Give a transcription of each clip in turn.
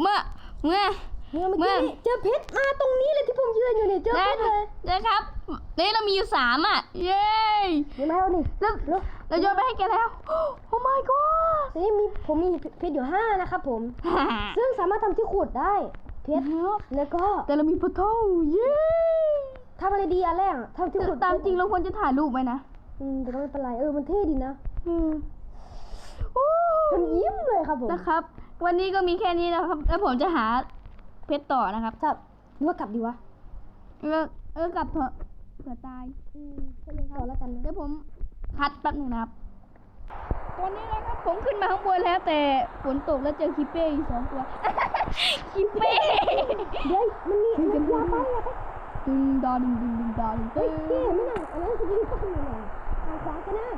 เมื่อเมื่อ เมื่อเมื่อเมื่กี้อนี่เจอเพชรมาตรงนี้เลยที่ผมยืนอยู่นี่เจอเพได้ชรเลยนะครับนี่เรามีอยู่สามอะ เย้เห็นไหมเอานี่แล้วแล้วเราโยนไปให้แกแล้ว โอ้ my god ทีนี้มีผมมีเพชรอยู่ห้านะครับผม ซึ่งสามารถทำที่ขุดได้ เพชรแล้วก็แต่เรามีพอเท่าเย้ทำอะไรดีอันแรกอะทำที่ขุดตามจริงเราควรจะถ่ายรูปไหมนะ อืมแต่ก็ไม่เป็นไรเออมันเท่ดีนะ อืมโอ้มันยิ้มเลยครับผมนะครับ วันนี้ก็มีแค่นี้นะครับ แล้วผมจะหาเพชรต่อนะครับครับหรือว่ากลับดีวะแล้วเออกลับเถอะเผื่อตายอืมก็เรียนต่อแล้วกันนะเดี๋ยวผมคัดแป๊บหนึงนะครับตอนนี้นะครับผมขึ้นมาข้างบนแล้ว แต่ฝนตกแล้วเจอคิปเป้อีกสองตัว คิปเป้เดี๋ยวมันมีมันยาไปอะไปดึงดาดึงดึงดึงดาดึงเฮ้ยเท่ไม่น่าอันนั้นคือยิงต้องอยู่นะทางขวากันนะ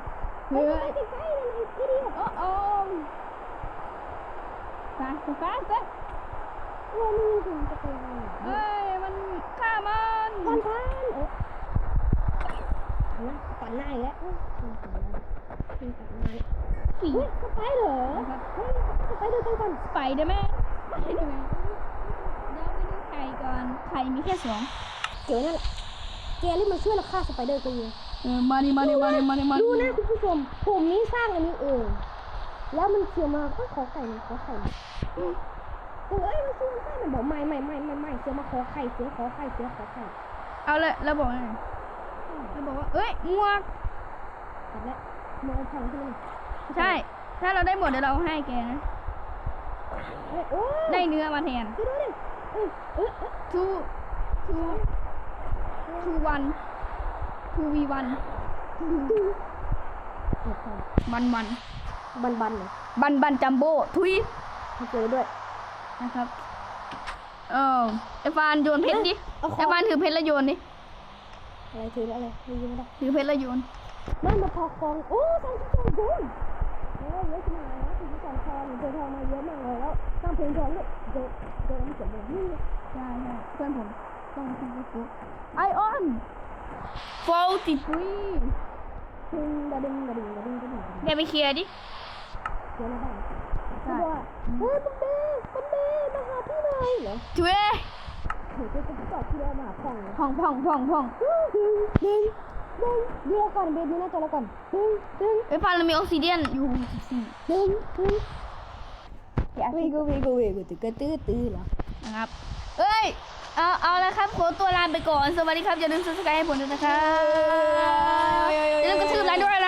เฮ้ยไปใกล้ๆเลยนะไอ้เดียวโอ้โอ้ ฟาสฟาสโอ้ไม่มีถึงจะเป็นอะไรเอ้ย มันฆ่ามันก่อนพันเออนะก่อนหน้าอีกแล้วก่อนหน้าก่อนหน้าผีเฮ้ยสไปเหรอเฮ้ยสไปเดอร์กันก่อนไปได้ไหมไปได้ไหมเดี๋ยวไปดูไข่ก่อนไข่มีแค่สองเดี๋ยวนั่นแหละแกรีบมาช่วยเราฆ่าสไปเดอร์กันเลยเออมาดิมาดิมาดิมาดิมาดิดูนะคุณผู้ชมผมนี้สร้างอันนี้เอง แล้วมันเขียนมาก็ขอไข่นะขอไข่นะเออเอ้ยมันซื้อมันสร้างมันบอกไม่ไม่ไม่ไม่ไม่เสียมาขอไข่เสียขอไข่เสียขอไข่เอาเลยแล้วบอกไงแล้วบอกว่าเอ้ยหมวกกลับแล้วมองพังขึ้นมาใช่ ถ้าเราได้หมดเดี๋ยวเราให้แกนะเฮ้ยโอ้ได้เนื้อมาแทนดูดูดิเอ้ยเอ้ยเอ้ย two two two one two v one บันบัน บันบันเลยบันบันจัมโบ้ทุยมีเจอด้วยนะครับ เออไอฟานโยนเพชรดิเอาขไอองฟานถือเพชรแล้วโยนดิอะไรถืออะไรไม่ยิงไม่ได้ถือเพชรแล้วโยนไม่มาพอคองโอ้สามสิบสองคนโอ้เยอะขนาดนะสี่สิบสองคอนเจอทองมาเยอะมากเลยแล้วตั้งเพลงทองด้วยเจอเจอมันเขียนแบบนี้เลยใช่ใช่เพื่อนผมต้องทำฟุกไอออนโฟติทุยดึงดะดึงดะดึงดะดึงดะดึงแกไปเคลียร์ดิ เขียนอะไรบ้างใช่เขาบอกว่าเฮ้ยปั๊มเบ้ปั๊มเบ้มาหาพี่หน่อยเหรอทุยเฮ้ยจะจอดที่เรือมาหาของเลยพ่องพ่องพ่องพ่องดึงดึงดึงเรือก่อนเบนดูหน้าจอแล้วก่อนดึงดึงไอฟานเรามีออกซิเดียนอยู่สิบสี่ดึงดึงวิกูวิกูวิกูตื้อตื้อตื้อเหรอนะครับเอ้ยเอาเอาละครับขอตัวลาไปก่อน สวัสดีครับ อย่าลืมซับสไครต์ให้ผมด้วยนะครับอย่าลืมกระทืบไลค์ด้วยนะ